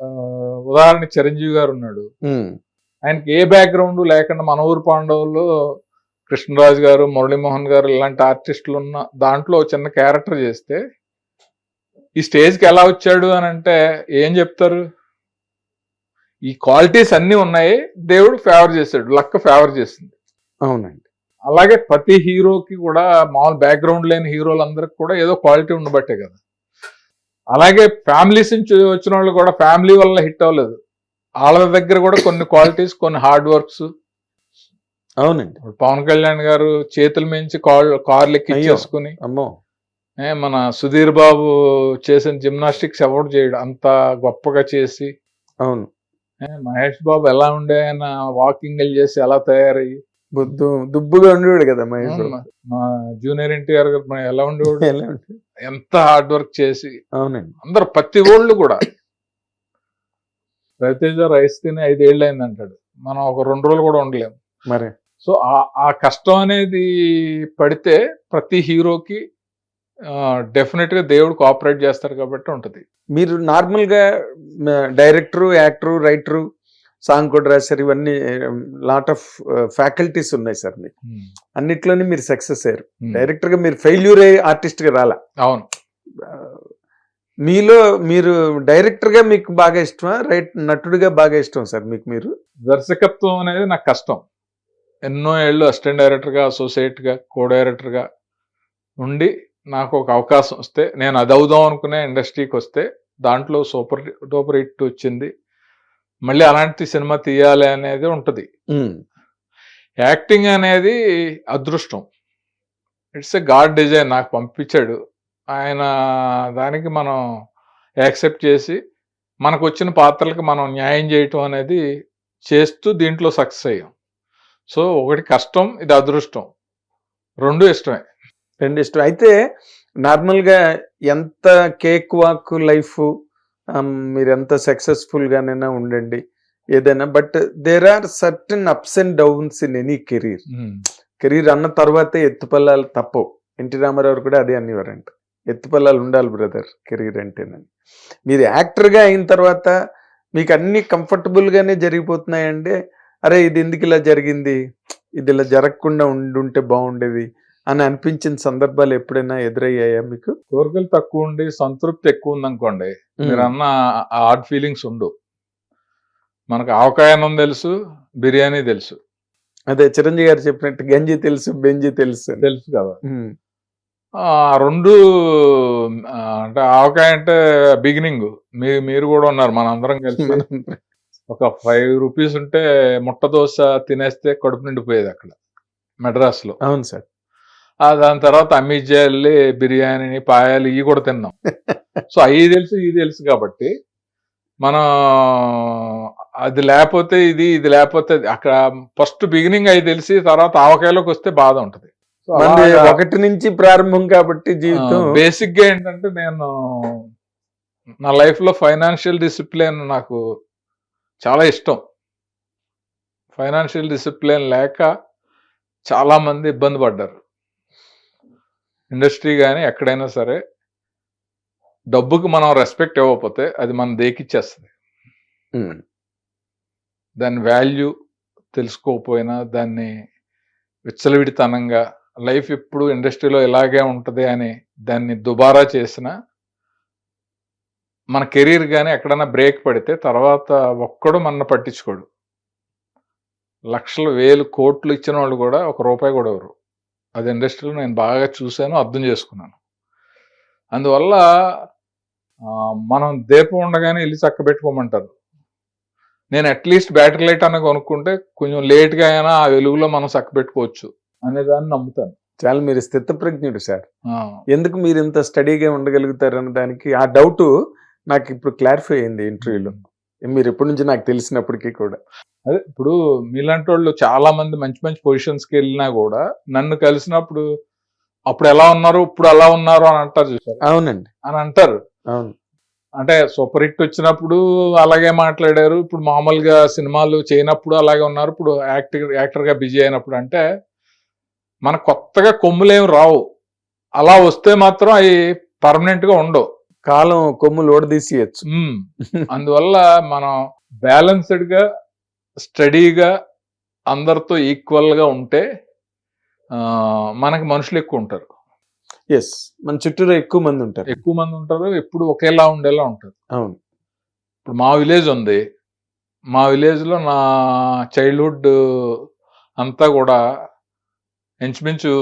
ఆ, ఉదాహరణకి చిరంజీవి గారు ఉన్నాడు. ఆయనకి ఏ బ్యాక్గ్రౌండ్ లేకుండా మన ఊరు పాండవులు కృష్ణరాజు గారు మురళీమోహన్ గారు ఇలాంటి ఆర్టిస్టులు ఉన్న దాంట్లో చిన్న క్యారెక్టర్ చేస్తే ఈ స్టేజ్కి ఎలా వచ్చాడు అని అంటే ఏం చెప్తారు? ఈ క్వాలిటీస్ అన్నీ ఉన్నాయి దేవుడు ఫేవర్ చేశాడు లక్ ఫేవర్ చేసింది. అవునండి. అలాగే ప్రతి హీరోకి కూడా మామూలు బ్యాక్గ్రౌండ్ లేని హీరోలందరికి కూడా ఏదో క్వాలిటీ ఉండబట్టే కదా. అలాగే ఫ్యామిలీస్ నుంచి వచ్చిన వాళ్ళు కూడా ఫ్యామిలీ వల్ల హిట్ అవ్వలేదు. వాళ్ళ దగ్గర కూడా కొన్ని క్వాలిటీస్ కొన్ని హార్డ్ వర్క్స్. అవునండి. పవన్ కళ్యాణ్ గారు చేతుల మించి కార్లు ఎక్కించేసుకుని అమ్మో. ఏ, మన సుధీర్ బాబు చేసిన జిమ్నాస్టిక్స్ ఎవరు చేయడు. అంత గొప్పగా చేసి అవును. ఏ, మహేష్ బాబు ఎలా ఉండే ఆయన వాకింగ్ చేసి ఎలా తయారయ్యి బుద్ధు దుబ్బుగా ఉండేవాడు కదా మహేష్. మా- జూనియర్ ఎన్టీఆర్ గారు ఎలా ఉండేవాడు? ఎంత హార్డ్ వర్క్ చేసి. అవునండి. అందరు ప్రతి ఓళ్ళు కూడా. రవితేజ రైస్ తిని ఐదేళ్ళు అయింది అంటాడు. మనం ఒక రెండు రోజులు కూడా ఉండలేము మరి? సో ఆ- ఆ కష్టం అనేది పడితే ప్రతి హీరోకి డెఫినెట్గా దేవుడు కోఆపరేట్ చేస్తారు కాబట్టి ఉంటది. మీరు నార్మల్గా డైరెక్టర్ యాక్టర్ రైటర్ సాంగ్ కూడా రాశారు. ఇవన్నీ లాట్ ఆఫ్ ఫ్యాకల్టీస్ ఉన్నాయి సార్ మీకు. అన్నిట్లోనే మీరు సక్సెస్ అయ్యారు. డైరెక్టర్గా మీరు ఫెయిల్యూర్ అయ్యి ఆర్టిస్ట్గా రాలా? అవును. మీలో మీరు డైరెక్టర్గా మీకు బాగా ఇష్టమా? రైట్ నటుడిగా బాగా ఇష్టం సార్ మీకు మీరు? దర్శకత్వం అనేది నాకు కష్టం. ఎన్నో ఏళ్ళు అసిస్టెంట్ డైరెక్టర్గా అసోసియేట్గా కో డైరెక్టర్గా ఉండి నాకు ఒక అవకాశం వస్తే నేను అది అవుదాం అనుకునే ఇండస్ట్రీకి వస్తే దాంట్లో సూపర్ డూపర్ హిట్ వచ్చింది. మళ్ళీ అలాంటి సినిమా తీయాలి అనేది ఉంటది. యాక్టింగ్ అనేది అదృష్టం. ఇట్స్ ఎ గాడ్ డిజైన్ నాకు పంపించాడు. ఆయన దానికి మనం యాక్సెప్ట్ చేసి మనకు వచ్చిన పాత్రలకు మనం న్యాయం చేయటం అనేది చేస్తూ దీంట్లో సక్సెస్ అయ్యాం. సో ఒకటి కష్టం ఇది అదృష్టం. రెండు ఇష్టమే. రెండు ఇష్టం. అయితే నార్మల్గా ఎంత కేక్ వాక్ లైఫ్ మీరు ఎంత సక్సెస్ఫుల్ గానైనా ఉండండి. ఏదైనా but there are certain ups and downs in any career career అన్న తర్వాతే ఎత్తుపల్లాలు తప్పవు. ఎన్టీ రామారావు కూడా అదే అనేవారంట. ఎత్తుపల్లాలు ఉండాలి బ్రదర్ కెరీర్ అంటేనని. మీరు యాక్టర్గా అయిన తర్వాత మీకు అన్ని comfortable గానే జరిగిపోతున్నాయంటే అరే ఇది ఎందుకు ఇలా జరిగింది? ఇది ఇలా జరగకుండా ఉండుంటే బాగుండేది. అని అనిపించిన సందర్భాలు ఎప్పుడైనా ఎదురయ్యాయా మీకు? కోరికలు తక్కువ ఉండి సంతృప్తి ఎక్కువ ఉందనుకోండి మీరు అన్న ఆర్డ్ ఫీలింగ్స్ ఉండు. మనకు ఆవకాయనం తెలుసు బిర్యానీ తెలుసు. అదే చిరంజీవి గారు చెప్పినట్టు గంజి తెలుసు బెంజి తెలుసు తెలుసు కదా. రెండు అంటే ఆవకాయ అంటే బిగినింగ్ మీ మీరు కూడా ఉన్నారు మన అందరం కలిసి. ఒక ఫైవ్ రూపీస్ ఉంటే ముట్ట దోశ తినేస్తే కడుపు నిండిపోయేది అక్కడ మెడ్రాస్లో అవును సార్. దాని తర్వాత అమ్మిజ్జా వెళ్ళి బిర్యానీ పాయాలు ఇవి కూడా తిన్నాం. సో అవి తెలుసు ఇది తెలుసు కాబట్టి మనం అది లేకపోతే ఇది ఇది లేకపోతే. అక్కడ ఫస్ట్ బిగినింగ్ అవి తెలిసి తర్వాత ఆవకాయలోకి వస్తే బాధ ఉంటది. ఒకటి నుంచి ప్రారంభం కాబట్టి జీవితం బేసిక్గా ఏంటంటే నేను నా లైఫ్లో ఫైనాన్షియల్ డిసిప్లిన్ నాకు చాలా ఇష్టం. ఫైనాన్షియల్ డిసిప్లిన్ లేక చాలా మంది ఇబ్బంది పడ్డారు. ఇండస్ట్రీ కానీ ఎక్కడైనా సరే డబ్బుకి మనం రెస్పెక్ట్ ఇవ్వకపోతే అది మనం దేకిచ్చేస్తుంది. దాని వాల్యూ తెలుసుకోకపోయినా దాన్ని విచ్చలవిడితనంగా లైఫ్ ఇప్పుడు ఇండస్ట్రీలో ఇలాగే ఉంటది అని దాన్ని దుబారా చేసిన మన కెరీర్ కానీ ఎక్కడైనా బ్రేక్ పడితే తర్వాత ఒక్కడు మన పట్టించుకోడు. లక్షలు వేలు కోట్లు ఇచ్చిన వాళ్ళు కూడా ఒక రూపాయి కూడా ఎవరు అది ఇండస్ట్రీలో నేను బాగా చూశాను అర్థం చేసుకున్నాను. అందువల్ల మనం దీపం ఉండగానే ఇల్లు చక్క పెట్టుకోమంటారు. నేను అట్లీస్ట్ బ్యాటరీ లైట్ అన్న కొనుక్కుంటే కొంచెం లేట్గా అయినా ఆ వెలుగులో మనం చక్క పెట్టుకోవచ్చు అనే దాన్ని నమ్ముతాను. చాలా మీరు స్థితప్రజ్ఞుడు సార్. ఎందుకు మీరు ఇంత స్టడీగా ఉండగలుగుతారు అన్న దానికి ఆ డౌట్ నాకు ఇప్పుడు క్లారిఫై అయింది ఇంటర్వ్యూలో. మీరు ఎప్పటి నుంచి నాకు తెలిసినప్పటికీ కూడా. అదే ఇప్పుడు మీలాంటి వాళ్ళు చాలా మంది మంచి మంచి పొజిషన్స్కి వెళ్ళినా కూడా నన్ను కలిసినప్పుడు అప్పుడు ఎలా ఉన్నారు ఇప్పుడు ఎలా ఉన్నారు అని అంటారు చూసారు? అవునండి. అని అంటారు. అవును. అంటే సూపర్ హిట్ వచ్చినప్పుడు అలాగే మాట్లాడారు ఇప్పుడు మామూలుగా సినిమాలు చేయనప్పుడు అలాగే ఉన్నారు ఇప్పుడు యాక్టర్ యాక్టర్గా బిజీ అయినప్పుడు అంటే మన కొత్తగా కొమ్ములేం రావు. అలా వస్తే మాత్రం అవి పర్మనెంట్గా ఉండవు. కాలం కొమ్ములు ఓడదీసేయచ్చు. అందువల్ల మనం బ్యాలెన్స్డ్గా స్టడీగా అందరితో ఈక్వల్గా ఉంటే మనకి మనుషులు ఎక్కువ ఉంటారు. ఎస్ మన చుట్టూరు ఎక్కువ మంది ఉంటారు. ఎక్కువ మంది ఉంటారు. ఎప్పుడు ఒకేలా ఉండేలా ఉంటారు. అవును. ఇప్పుడు మా విలేజ్ ఉంది. మా విలేజ్లో నా చైల్డ్హుడ్ అంతా కూడా ఇంచుమించు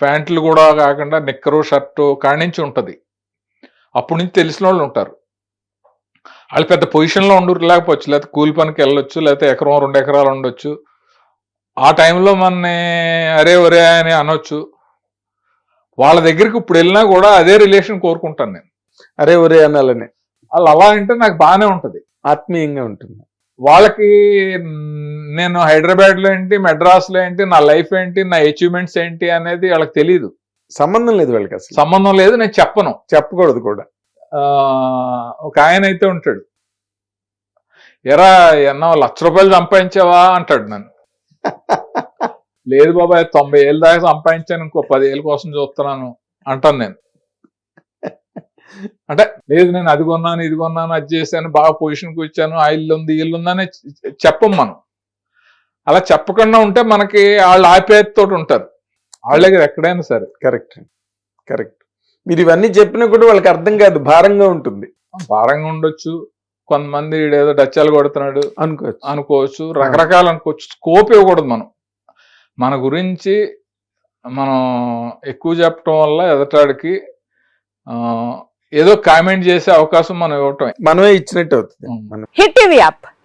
ప్యాంట్లు కూడా కాకుండా నిక్కరు షర్టు కాడి నుంచి ఉంటది. అప్పటి నుంచి తెలిసిన వాళ్ళు ఉంటారు. వాళ్ళు పెద్ద పొజిషన్లో ఉండరు లేకపోవచ్చు. లేకపోతే కూలి పనికి వెళ్ళొచ్చు లేకపోతే ఎకరం రెండు ఎకరాలు ఉండొచ్చు. ఆ టైంలో మనని అరే ఒరే అని అనొచ్చు. వాళ్ళ దగ్గరికి ఇప్పుడు వెళ్ళినా కూడా అదే రిలేషన్ కోరుకుంటాను నేను. అరే ఒరే అనాలని. వాళ్ళు అలా అంటే నాకు బాగానే ఉంటది. ఆత్మీయంగా ఉంటుంది. వాళ్ళకి నేను హైదరాబాద్లో ఏంటి మెడ్రాస్లో ఏంటి నా లైఫ్ ఏంటి నా అచీవ్మెంట్స్ ఏంటి అనేది వాళ్ళకి తెలియదు సంబంధం లేదు వాళ్ళకి అసలు. సంబంధం లేదు నేను చెప్పను. చెప్పకూడదు కూడా. ఆ, ఒక ఆయన అయితే ఉంటాడు. ఎరా ఎన్నో లక్ష రూపాయలు సంపాదించావా అంటాడు నన్ను. లేదు బాబాయ్ తొంభై ఏళ్ళ దాకా సంపాదించాను ఇంకో పది ఏళ్ళ కోసం చూస్తున్నాను అంటాను నేను. అంటే లేదు నేను అది కొన్నాను ఇది కొన్నాను అది చేశాను బాగా పొజిషన్కి వచ్చాను ఆ ఇల్లు ఉంది ఇల్లు ఉందని చెప్పం మనం. అలా చెప్పకుండా ఉంటే మనకి వాళ్ళు ఆప్యాయతతో ఉంటారు. వాళ్ళ దగ్గర ఎక్కడైనా సరే. కరెక్ట్ కరెక్ట్ మీరు ఇవన్నీ చెప్పినా కూడా వాళ్ళకి అర్థం కాదు భారంగా ఉంటుంది. భారంగా ఉండొచ్చు. కొంతమంది ఈడు ఏదో డచ్చాలు కొడుతున్నాడు అనుకోవచ్చు. అనుకోవచ్చు. రకరకాలు అనుకోవచ్చు. స్కోప్ ఇవ్వకూడదు మనం. మన గురించి మనం ఎక్కువ చెప్పడం వల్ల ఎదటాడికి ఆ, ఏదో కామెంట్ చేసే అవకాశం మనం ఇవ్వటం మనమే ఇచ్చినట్టు అవుతుంది. Hit TV app.